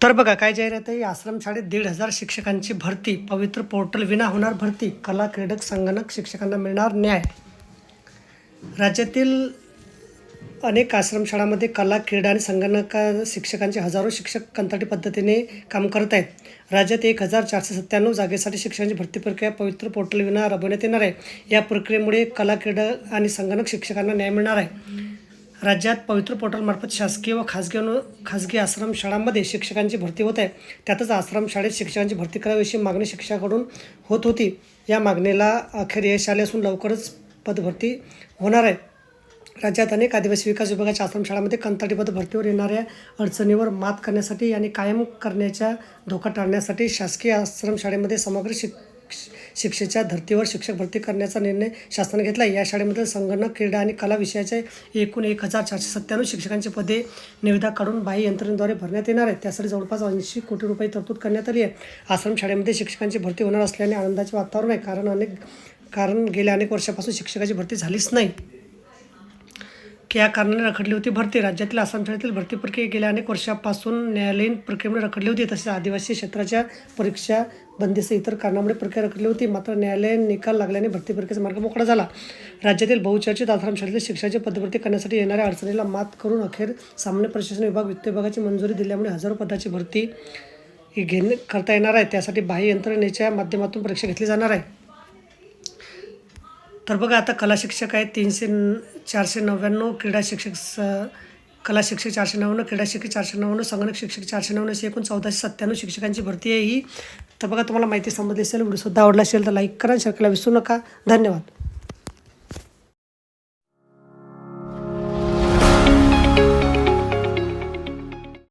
तर बघा काय जाहिरात आहे? आश्रमशाळेत दीड हजार शिक्षकांची भरती पवित्र पोर्टल विना होणार भरती कला क्रीडक संगणक शिक्षकांना मिळणार न्याय. राज्यातील अनेक आश्रमशाळांमध्ये कला क्रीडा आणि संगणक शिक्षकांचे हजारो शिक्षक कंत्राटी पद्धतीने काम करत आहेत. राज्यात एक हजार चारशे सत्त्याण्णव जागेसाठी शिक्षकांची भरती प्रक्रिया पवित्र पोर्टल विना राबवण्यात येणार आहे. या प्रक्रियेमुळे कला क्रीडा आणि संगणक शिक्षकांना न्याय मिळणार आहे. राज्यात पवित्र पोर्टलमार्फत शासकीय व खाजगी अनु खाजगी आश्रमशाळांमध्ये शिक्षकांची भरती होत आहे. त्यातच आश्रमशाळेत शिक्षकांची भरती कराविषयी मागणी शिक्षकाकडून होत होती. या मागणीला अखेर यश आले असून लवकरच पदभरती होणार आहे. राज्यात अनेक आदिवासी विकास विभागाच्या आश्रमशाळांमध्ये कंत्राटी पद भरतीवर येणाऱ्या अडचणीवर मात करण्यासाठी आणि कायम करण्याच्या धोका टाळण्यासाठी शासकीय आश्रमशाळेमध्ये समग्र शिक्ष शिक्षेच्या धर्तीवर शिक्षक भरती करण्याचा निर्णय शासनाने घेतला. आहे या शाळेमधील संगणक क्रीडा आणि कला विषयाचे एकूण एक हजार चारशे सत्त्याण्णव शिक्षकांची पदे निविदा काढून बाह्य यंत्रणेद्वारे भरण्यात येणार आहेत. त्यासाठी जवळपास ऐंशी कोटी रुपये तरतूद करण्यात आली आहे. आश्रम शाळेमध्ये शिक्षकांची भरती होणार असल्याने आनंदाचे वातावरण आहे. कारण अनेक कारण गेल्या अनेक वर्षापासून शिक्षकाची भरती झालीच नाही. या कारणाने रखडली होती. भरती राज्यातील आसाम शाळेतील भरती प्रक्रिया गेल्या अनेक वर्षापासून न्यायालयीन प्रक्रियेमुळे रखडली होती. तसेच आदिवासी क्षेत्राच्या परीक्षा बंदीसह इतर कारणामुळे प्रक्रिया रखडली होती. मात्र न्यायालयीन निकाल लागल्याने भरती प्रक्रियेचा मार्ग मोकळा झाला. राज्यातील बहुचर्चित आसाम शाळेतील शिक्षणाची पदभरती करण्यासाठी येणाऱ्या अडचणीला मात करून अखेर सामान्य प्रशासन विभाग वित्त विभागाची मंजुरी दिल्यामुळे हजारो पदाची भरती ही घेणे करता येणार आहे. त्यासाठी बाह्य यंत्रणेच्या माध्यमातून परीक्षा घेतली जाणार आहे. तर बघा आता कला शिक्षक आहेत तीनशे चारशे नव्याण्णव क्रीडा शिक्षक स कला शिक्षक चारशे नव्याण्णव क्रीडा शिक्षक चारशे नव्याण्णव संगणक शिक्षक चारशे नव्याण्णव असे एकूण चौदाशे सत्त्याण्णव शिक्षकांची भरती आहे ही. तर बघा तुम्हाला माहिती समजली असेल व्हिडिओसुद्धा आवडला असेल तर लाईक करा शेअर करायला विसरू नका. धन्यवाद.